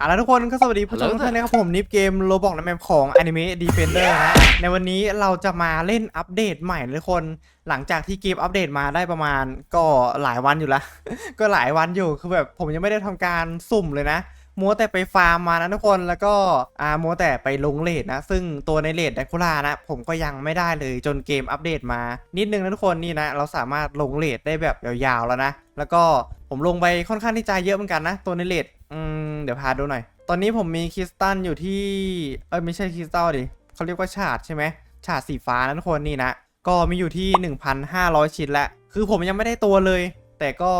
อะแล้วทุกคนก็สวัสดีผู้ชมทุกท่านนะครับผมนิฟเกมโลบอกในแมปของ Anime Defender นะในวันนี้เราจะมาเล่นอัปเดตใหม่นะทุกคน หลังจากที่เกมอัปเดตมาได้ประมาณก็หลายวันอยู่ละ ก็หลายวันอยู่คือแบบผมยังไม่ได้ทำการสุ่มเลยนะ มัวแต่ไปฟาร์มมานะทุกคนแล้วก็อ่ามัวแต่ไปลงเลดนะ ซึ่งตัวในเลดแดคูล่านะ ผมก็ยังไม่ได้เลยจนเกมอัปเดตมา นิดนึงนะทุกคนนี่นะเราสามารถลงเลดได้แบบยาวๆแล้วนะ แล้วก็ผมลงไปค่อนข้างที่จะเยอะเหมือนกันนะตัวในเลดอืม เดี๋ยวพาดูหน่อย ตอนนี้ผมมีคริสตัลอยู่ที่ เออไม่ใช่คริสตัลดิเขาเรียกว่าฉาดใช่ไหมฉาดสีฟ้านั้นคนนี่นะ ก็มีอยู่ที่ 1,500 ชิ้นแล้วคือผมยังไม่ได้ตัวเลย แต่ก็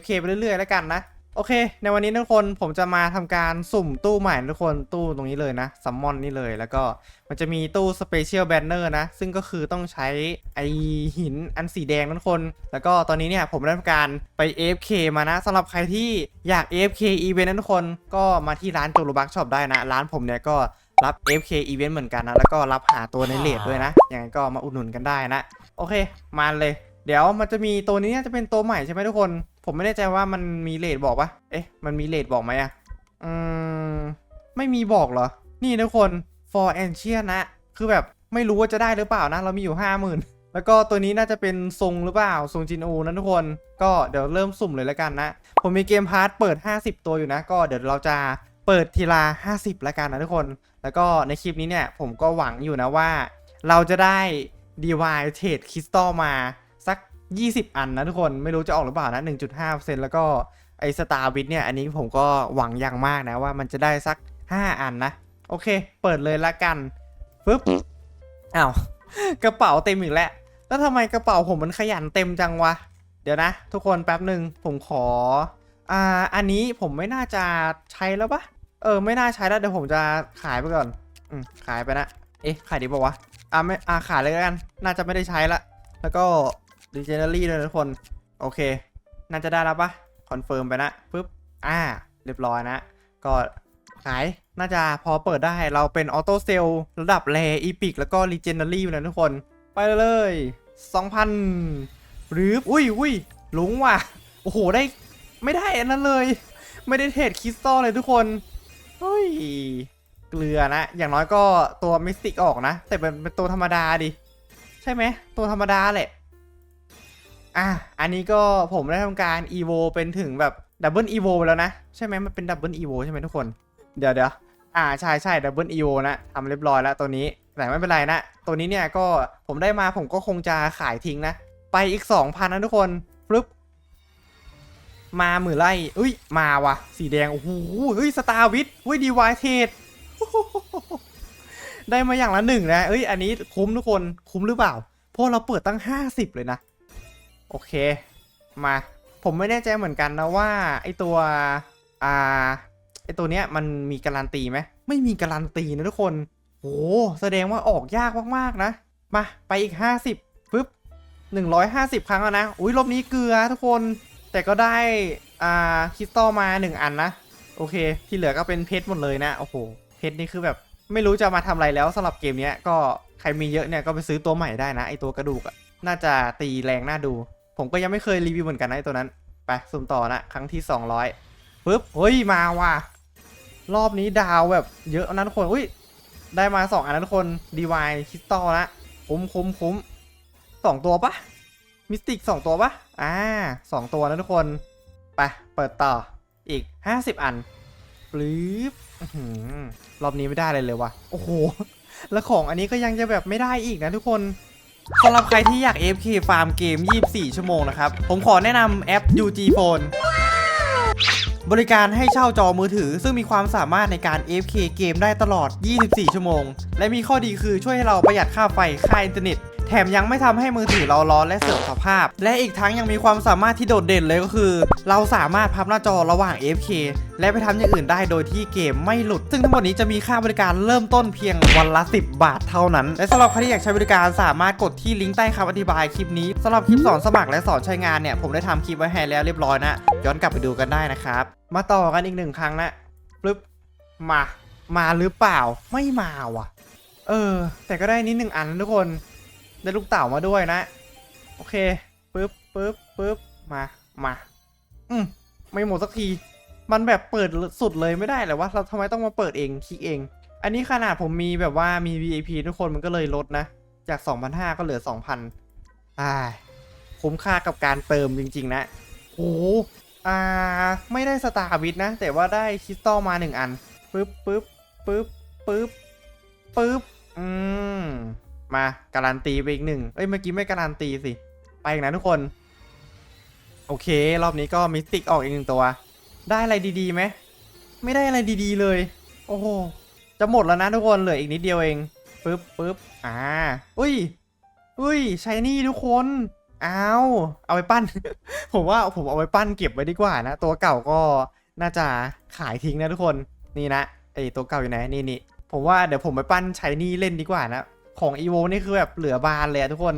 FK ไปเรื่อยๆแล้วกันนะ โอเค ในวันนี้ทุกคนผมจะมาทำการสุ่มตู้ใหม่ทุกคนตู้ตรงนี้เลยนะซัมมอนนี่เลยแล้วก็มันจะมีตู้สเปเชียลแบนเนอร์นะ ซึ่งก็คือต้องใช้ไอหินอันสีแดงทุกคน แล้วก็ตอนนี้เนี่ยผมได้ทำการไป AFK มานะสำหรับใครที่อยาก AFK event นะทุกคนก็มาที่ร้านโจโลบักช็อปได้นะ ร้านผมเนี่ยก็รับ AFK event เหมือนกันนะ แล้วก็รับหาตัวในเลดด้วยนะ ยังไงก็มาอุดหนุนกันได้นะ โอเค มาเลย เดี๋ยวมันจะมีตัวนี้เนี่ยจะเป็นตัวใหม่ใช่ไหมทุกคน ผมไม่แน่ใจว่ามันมีเลทบอกปะเอ๊ะ มันมีเลทบอกไหมอะอืม ไม่มีบอกเหรอ นี่ทุกคน for ancient นะ คือแบบไม่รู้ว่าจะได้หรือเปล่านะ เรามีอยู่ 50,000 แล้วก็ตัวนี้น่าจะเป็นทรงหรือเปล่า ทรงจินอูนะทุกคน ก็เดี๋ยวเริ่มสุ่มเลยแล้วกันนะ ผมมีเกมพาร์ทเปิด 50 ตัวอยู่นะ ก็เดี๋ยวเราจะเปิดทีละ50แล้วกันนะทุกคน แล้วก็ในคลิปนี้เนี่ยผมก็หวังอยู่นะว่า เราจะได้ DY Trade Crystal มา 20 อันนะทุกคนไม่รู้จะออกหรือเปล่านะ 1.5%แล้วก็ไอสตาร์วิทเนี่ย อันนี้ผมก็หวังอย่างมากนะว่ามันจะได้สัก 5 อันนะ โอเค เปิดเลยละกันปึ๊บอ้าวกระเป๋าเต็มอีกแล้วแล้วทำไมกระเป๋าผมมันขยันเต็มจังวะ เดี๋ยวนะ ทุกคนแป๊บหนึ่งผมขออ่าอันนี้ผมไม่น่าจะใช้แล้วปะเออไม่น่าใช้แล้วเดี๋ยวผมจะขายไปก่อนอืมขายไปนะเอ๊ะขายดีป่าวะอ่าไม่อ่าขายเลยล้วกัน น่าจะไม่ได้ใช้ละแล้วก็ d e g e n e r y ด้วยทุกคน โอเค น่าจะได้แล้วปะคอนเฟิร์มไปนะปึ๊บ อ่า เรียบร้อยนะ ก็ขาย น่าจะพอเปิดได้ เราเป็นออโต้เซลระดับแรอีพิกแล้วก็ Legendary อยู่นะทุกคน ไปเลย 2,000หรือ อุ้ยอุ้ยลุงว่ะ โอ้โห ได้ ไม่ได้อันนั้นเลย ไม่ได้เทรดคริสตัลเลยทุกคน เฮ้ย เกลือนะ อย่างน้อยก็ตัวมิสติกออกนะ แต่เป็นตัวธรรมดาดิ ใช่ไหม ตัวธรรมดาแหละ อะอันนี้ก็ผมได้ทำการ EVO เป็นถึงแบบดับเบิล EVO แล้วนะ ใช่ไหมมันเป็นดับเบิล EVO ใช่ไหมทุกคน เดี๋ยวเดี๋ยวอ่าใช่ใช่ดับเบิล EVO นะทำเรียบร้อยแล้วตัวนี้ แต่ไม่เป็นไรนะ ตัวนี้เนี่ยก็ผมได้มาผมก็คงจะขายทิ้งนะ ไปอีก 2,000นะทุกคนปึ๊บมาหมื่นไล่อุ้ย มาว่ะสีแดง โอ้โหเฮ้ยสตาร์วิทอุ้ยดีวายเทดได้มาอย่างละหนึ่งนะเอ้ย อันนี้คุ้มทุกคน คุ้มหรือเปล่า เพราะเราเปิดตั้ง 50 เลยนะ โอเค มา ผมไม่แน่ใจเหมือนกันนะว่าไอตัว อ่า ไอตัวเนี้ยมันมีการันตีไหม ไม่มีการันตีนะทุกคนโอ้แสดงว่าออกยากมากๆนะ มา ไปอีก 50ปึ๊บ150 ครั้งแล้วนะ อุ้ยรอบนี้เกลือทุกคน แต่ก็ได้ อ่า คริสตัลมา 1 อันนะ โอเค ที่เหลือก็เป็นเพชรหมดเลยนะ โอ้โห เพชรนี่คือแบบไม่รู้จะมาทำอะไรแล้วสำหรับเกมเนี้ยก็ใครมีเยอะเนี่ยก็ไปซื้อตัวใหม่ได้นะไอตัวกระดูกอะน่าจะตีแรงน่าดู ผมก็ยังไม่เคยรีวิวเหมือนกันนะตัวนั้น ไปสุ่มต่อนะ ครั้งที่ 200ปึ๊บเฮ้ยมาว่ะ รอบนี้ดาวแบบเยอะนะทุกคนอุ้ยได้มา 2 อันนะทุกคน DY คริสตัลนะคุ้มคุ้มคุ้มสองตัวปะมิสติกสองตัวปะอ่าสองตัวนะทุกคน ไป เปิดต่ออีก 50 อันปลื้บรอบนี้ไม่ได้เลยเลยวะโอ้โห แล้วของอันนี้ก็ยังจะแบบไม่ได้อีกนะทุกคน สำหรับใครที่อยาก AFK ฟาร์มเกม 24 ชั่วโมงนะครับ ผมขอแนะนำแอป UG Phone บริการให้เช่าจอมือถือ ซึ่งมีความสามารถในการ AFK เกมได้ตลอด 24 ชั่วโมง และมีข้อดีคือช่วยให้เราประหยัดค่าไฟ ค่าอินเทอร์เน็ต แถมยังไม่ทำให้มือถือเราร้อนและเสื่อมสภาพ และอีกทั้งยังมีความสามารถที่โดดเด่นเลยก็คือ เราสามารถพับหน้าจอระหว่าง AFK และไปทำอย่างอื่นได้โดยที่เกมไม่หลุด ซึ่งทั้งหมดนี้จะมีค่าบริการเริ่มต้นเพียงวันละ 10 บาทเท่านั้น และสำหรับใครที่อยากใช้บริการสามารถกดที่ลิงก์ใต้คำอธิบายคลิปนี้สำหรับคลิปสอนสมัครและสอนใช้งานเนี่ยผมได้ทำคลิปไว้ให้แล้วเรียบร้อยนะย้อนกลับไปดูกันได้นะครับ มาต่อกันอีกหนึ่งครั้งนะปึ๊บมา มาหรือเปล่าไม่มาว่ะ เออ แต่ก็ได้นิดหนึ่งอันนะทุกคน ได้ลูกเต่ามาด้วยนะ โอเคปึ๊บปึ๊บปึ๊บมามาอืมไม่หมดสักที มันแบบเปิดสุดเลยไม่ได้เหรอวะเราทำไมต้องมาเปิดเองคลิกเอง อันนี้ขนาดผมมีแบบว่ามี VIP ทุกคนมันก็เลยลดนะ จาก 2,500 ก็เหลือ 2,000อ่าคุ้มค่ากับการเติมจริง ๆ นะโอ้อ่า ไม่ได้สตาร์วิทนะ แต่ว่าได้คริสตัลมา1อันปึ๊บปึ๊บปึ๊บปึ๊บปึ๊บอืม มาการันตีไปอีกหนึ่งเอ้ยเมื่อกี้ไม่การันตีสิ ไปอีกนะทุกคน โอเค รอบนี้ก็มิสติกออกอีกหนึ่งตัว ได้อะไรดีๆไหมไม่ได้อะไรดีๆเลย โอ้โหจะหมดแล้วนะทุกคนเหลืออีกนิดเดียวเองปึ๊บปึ๊บอ่าอุ้ยอุ้ยชายนี่ทุกคนอ้าวเอาไปปั้น ผมว่าผมเอาไปปั้นเก็บไว้ดีกว่านะ ตัวเก่าก็น่าจะขายทิ้งนะทุกคนนี่นะไอตัวเก่าอยู่ไหนนี่นี่ผมว่าเดี๋ยวผมไปปั้นชายนี่เล่นดีกว่านะ ของอีโวนี่คือแบบเหลือบานเลยทุกคน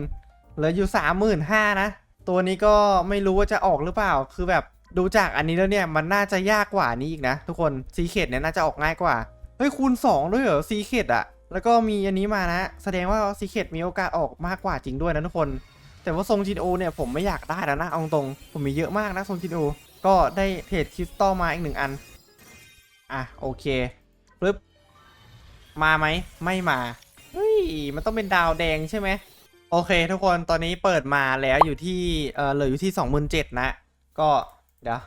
เหลืออยู่สามหมื่นห้านะ ตัวนี้ก็ไม่รู้ว่าจะออกหรือเปล่า คือแบบดูจากอันนี้แล้วเนี่ยมันน่าจะยากกว่านี้อีกนะ ทุกคนซีเคดเนี่ยน่าจะออกง่ายกว่า เฮ้ยคูณ 2 ด้วยเหรอซีเคดอะแล้วก็มีอันนี้มานะ แสดงว่าซีเคดมีโอกาสออกมากกว่าจริงด้วยนะทุกคน แต่ว่าทรงจินโอเนี่ยผมไม่อยากได้แล้วนะเอาตรงผมมีเยอะมากนะทรงจินโอก็ได้เพจคริสตัลมาอีกหนึ่งอัน อะโอเคปึ๊บมาไหมไม่มา มันต้องเป็นดาวแดงใช่ไหม โอเค ทุกคนตอนนี้เปิดมาแล้วอยู่ที่เออเหลืออยู่ที่27,000นเจ็ดนะ ก็เดี๋ยว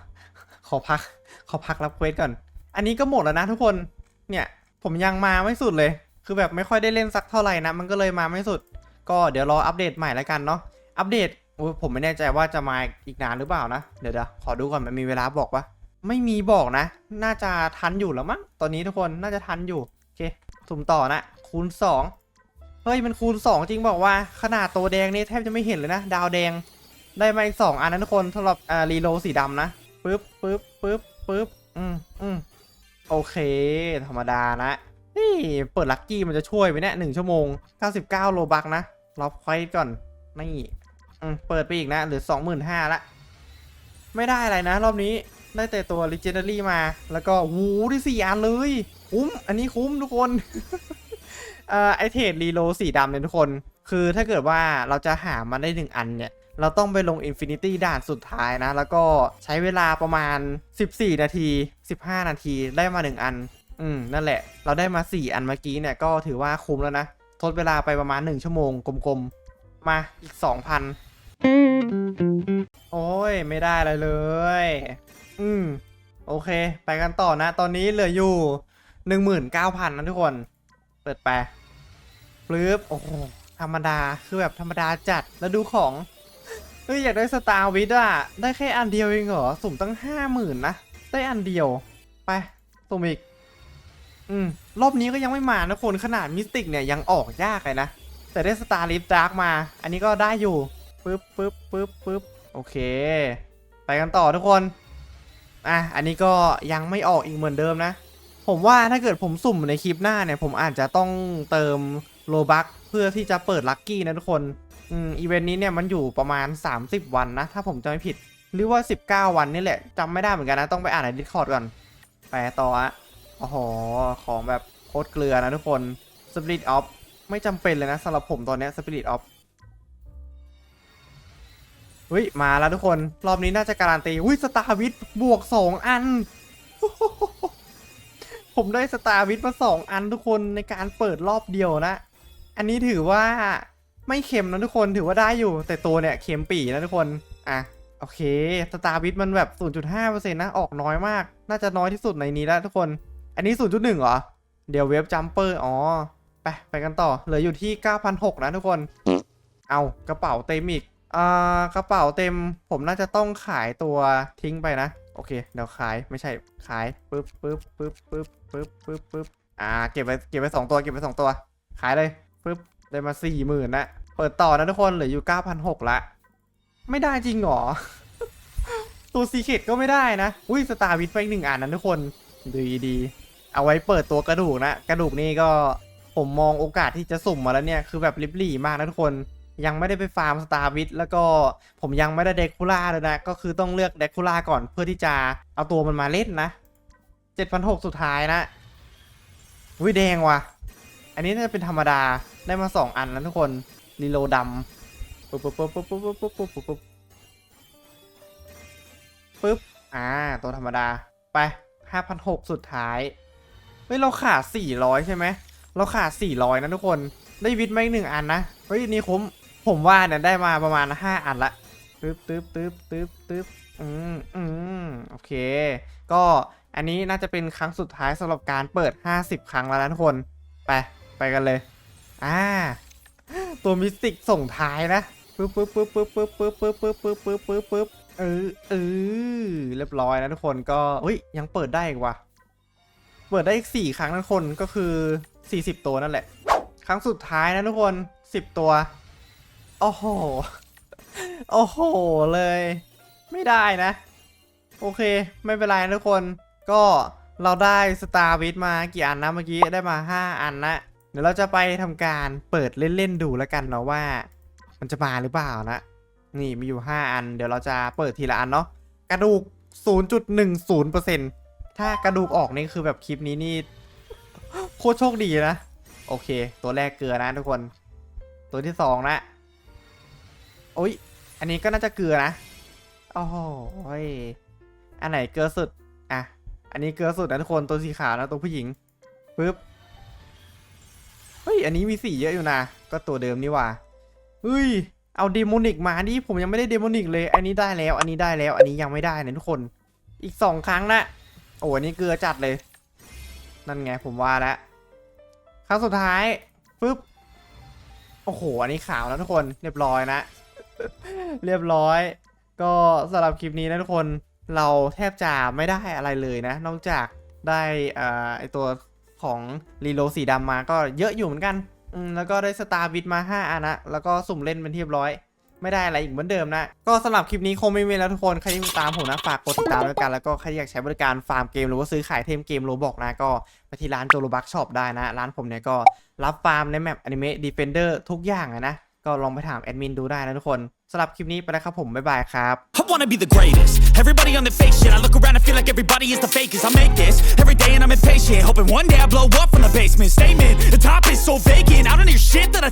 ขอพัก ขอพักรับเควสก่อน อันนี้ก็หมดแล้วนะทุกคน เนี่ยผมยังมาไม่สุดเลย คือแบบไม่ค่อยได้เล่นสักเท่าไหร่นะ มันก็เลยมาไม่สุด ก็เดี๋ยวรออัปเดตใหม่แล้วกันเนาะ อัปเดตโอ้ผมไม่แน่ใจว่าจะมาอีกนานหรือเปล่านะ เดี๋ยวเดี๋ยวขอดูก่อนมันมีเวลาบอกปะไม่มีบอกนะ น่าจะทันอยู่แล้วมั้ง ตอนนี้ทุกคนน่าจะทันอยู่ โอเค สุ่มต่อนะ คูณ 2 เฮ้ยมันคูณ 2 จริงบอกว่าขนาดตัวแดงนี่แทบจะไม่เห็นเลยนะ ดาวแดง ได้มาอีก2อันนะทุกคนสำหรับอ่ารีโลสีดำนะปึ๊บปึ๊บปึ๊บปึ๊บอืมอืมโอเค ธรรมดานะนี่เปิดลัคกี้มันจะช่วยไหมเนี่ยหนึ่งชั่วโมง 99 โลบักนะรอคอยก่อนนี่อืมเปิดไปอีกนะเหลือ 25,000ละไม่ได้อะไรนะ รอบนี้ได้แต่ตัว Legendary มา แล้วก็หูได้สี่อันเลย คุ้ม อันนี้คุ้มทุกคน เอ่อไอเทรดรีโลสีดำเนี่ยทุกคน คือถ้าเกิดว่าเราจะหามันได้หนึ่งอันเนี่ย เราต้องไปลง Infinity ด่านสุดท้ายนะ แล้วก็ใช้เวลาประมาณ 14 นาที 15 นาทีได้มา 1 อัน อืม นั่นแหละ เราได้มา 4 อันเมื่อกี้เนี่ย ก็ถือว่าคุ้มแล้วนะ ทดเวลาไปประมาณ 1 ชั่วโมงกลมๆ มาอีก 2,000 โอ้ย ไม่ได้อะไรเลย อืม โอเค ไปกันต่อนะ ตอนนี้เหลืออยู่ 19,000นะทุกคน เปิดไปปลื้บโอ้โหธรรมดาคือแบบธรรมดาจัดแล้วดูของเฮ้ยอยากได้สตาร์วิทอะได้แค่อันเดียวเองเหรอสุ่มตั้งห้าหมื่นนะได้อันเดียว ไปสุ่มอีก อืม รอบนี้ก็ยังไม่มานะคนขนาดมิสติกเนี่ยยังออกยากเลยนะ แต่ได้สตาร์ลิฟดาร์กมา อันนี้ก็ได้อยู่ปึ๊บปึ๊บปึ๊บปึ๊บโอเค ไปกันต่อทุกคน อะ อันนี้ก็ยังไม่ออกอีกเหมือนเดิมนะ ผมว่าถ้าเกิดผมสุ่มในคลิปหน้าเนี่ย ผมอาจจะต้องเติมโลบัคเพื่อที่จะเปิดลัคกี้นะทุกคนอืมอีเวนต์นี้เนี่ยมันอยู่ประมาณ 30 วันนะ ถ้าผมจำไม่ผิด หรือว่า 19 วันนี่แหละจำไม่ได้เหมือนกันนะ ต้องไปอ่านใน Discord ก่อนไปต่ออะโอ้โห ของแบบโคตรเกลือนะทุกคน Spirit of ไม่จำเป็นเลยนะสำหรับผมตอนเนี้ย Spirit of เฮ้ย มาแล้วทุกคน รอบนี้น่าจะการันตีอุ้ยสตาร์วิทบวก 2 อัน ผมได้สตาร์วิทมาสองอันทุกคนในการเปิดรอบเดียวนะ อันนี้ถือว่าไม่เค็มนะทุกคนถือว่าได้อยู่ แต่ตัวเนี่ยเค็มปีนะทุกคนอะโอเคสตาร์วิทมันแบบ 0.5%นะออกน้อยมาก น่าจะน้อยที่สุดในนี้แล้วทุกคน อันนี้ 0.1เหรอ เดี๋ยวเว็บจัมเปอร์อ๋อ ไป ไปกันต่อ เหลืออยู่ที่ 9,600 นะทุกคน เอากระเป๋าเต็มอีกอ่ากระเป๋าเต็มผมน่าจะต้องขายตัวทิ้งไปนะ โอเคเดี๋ยวขายไม่ใช่ขายปึ๊บปึ๊บปึ๊บปึ๊บปึ๊บปึ๊บปึ๊บอ่าเก็บไว้เก็บไว้สองตัวเก็บไว้สองตัว ขายเลยปึ๊บได้มาสี่หมื่นนะเปิดต่อนะทุกคนเหลืออยู่9,600ละ ไม่ได้จริงเหรอ ตัวซีเคดก็ไม่ได้นะ อุ้ยสตาร์วิทไปอีกหนึ่งอันนะทุกคนดีดีเอาไว้เปิดตัวกระดูกนะ กระดูกนี่ก็ผมมองโอกาสที่จะสุ่มมาแล้วเนี่ย คือแบบลิบลี่มากนะทุกคน ยังไม่ได้ไปฟาร์มสตาร์วิทแล้วก็ผมยังไม่ได้เดคูล่าเลยนะ ก็คือต้องเลือกเดคูล่าก่อนเพื่อที่จะเอาตัวมันมาเล่นนะเจ็ดพันหกสุดท้ายนะวิแดงว่ะ อันนี้น่าจะเป็นธรรมดาได้มาสองอันแล้วทุกคนรีโลดำปุ๊บปุ๊บปุ๊บปุ๊บปุ๊บปุ๊บปุ๊บปุ๊บปุ๊บปุ๊บอ่าตัวธรรมดาไปห้าพันหกสุดท้ายเฮ้ยเราขาดสี่ร้อยใช่ไหมเราขาดสี่ร้อยนะทุกคนได้วิทย์มาอีกหนึ่งอันนะ เฮ้ย นี่คุ้ม ผมว่าเนี่ยได้มาประมาณห้าอันละตึ๊บตึ๊บตึ๊บตึ๊บตึ๊บอืมอืมโอเค ก็อันนี้น่าจะเป็นครั้งสุดท้ายสำหรับการเปิด 50 ครั้งแล้วนะทุกคน ไป ไปกันเลย อ่า ตัวมิสติกส่งท้ายนะปึ๊บปึ๊บปึ๊บปึ๊บปึ๊บปึ๊บปึ๊บปึ๊บปึ๊บปึ๊บปึ๊บปึ๊บเออเออเรียบร้อยนะทุกคนก็เฮ้ยยังเปิดได้อีกว่ะเปิดได้อีกสี่ครั้งนะทุกคนก็คือ 40 ตัวนั่นแหละ ครั้งสุดท้ายนะทุกคน 10 ตัว โอ้โห โอ้โหเลย ไม่ได้นะ โอเค ไม่เป็นไรทุกคน ก็เราได้สตาร์วิทมากี่อันนะเมื่อกี้ได้มา 5 อันนะ เดี๋ยวเราจะไปทำการเปิดเล่น ๆ ดูแล้วกันเนาะว่า มันจะมาหรือเปล่านะ นี่มีอยู่ 5 อัน เดี๋ยวเราจะเปิดทีละอันเนาะกระดูก 0.10%ถ้ากระดูกออกนี่คือแบบคลิปนี้นี่โคตรโชคดีนะ โอเค ตัวแรกเกลือนะทุกคน ตัวที่สองนะ โอ้ย อันนี้ก็น่าจะเกลือนะ โอ้โหยอันไหนเกลือสุด อะ อันนี้เกลือสุดนะทุกคนตัวสีขาวนะตัวผู้หญิงปึ๊บ เฮ้ย อันนี้มีสีเยอะอยู่นะ ก็ตัวเดิมนี่ว่าเฮ้ย เอาเดโมนิกมาดิผมยังไม่ได้เดโมนิกเลย อันนี้ได้แล้ว อันนี้ได้แล้ว อันนี้ยังไม่ได้นะทุกคน อีกสองครั้งนะ โอ้อันนี้เกลือจัดเลย นั่นไงผมว่าแล้วครั้งสุดท้ายปึ๊บ โอ้โห อันนี้ขาวแล้วทุกคน เรียบร้อยนะ เรียบร้อย ก็สำหรับคลิปนี้นะทุกคนเราแทบจะไม่ได้อะไรเลยนะ นอกจากได้อ่าไอตัวของรีโลสีดำมาก็เยอะอยู่เหมือนกันอืมแล้วก็ได้สตาร์บิทมา 5อันนะแล้วก็สุ่มเล่นเป็นที่เรียบร้อย ไม่ได้อะไรอีกเหมือนเดิมนะ ก็สำหรับคลิปนี้คงไม่มีแล้วทุกคน ใครที่ติดตามผมนะ ฝากกดติดตามด้วยกัน แล้วก็ใครอยากใช้บริการฟาร์มเกม หรือว่าซื้อขายเทมเกมโรบอกนะ ก็ไปที่ร้านโจโรบักช็อปได้นะ ร้านผมเนี่ยก็รับฟาร์มในแมปอนิเมะดีเฟนเดอร์ทุกอย่างนะ ก็ลองไปถามแอดมินดูได้นะทุกคนสำหรับคลิปนี้ไปแล้วครับผมบ๊ายบายครับ I wanna be the greatest. Everybody on the fake shit. I look around and feel like everybody is the fakest. I make this every day and I'm impatient. Hoping one day I blow up from the basement. Statement, the top is so vacant. I don't hear shit that I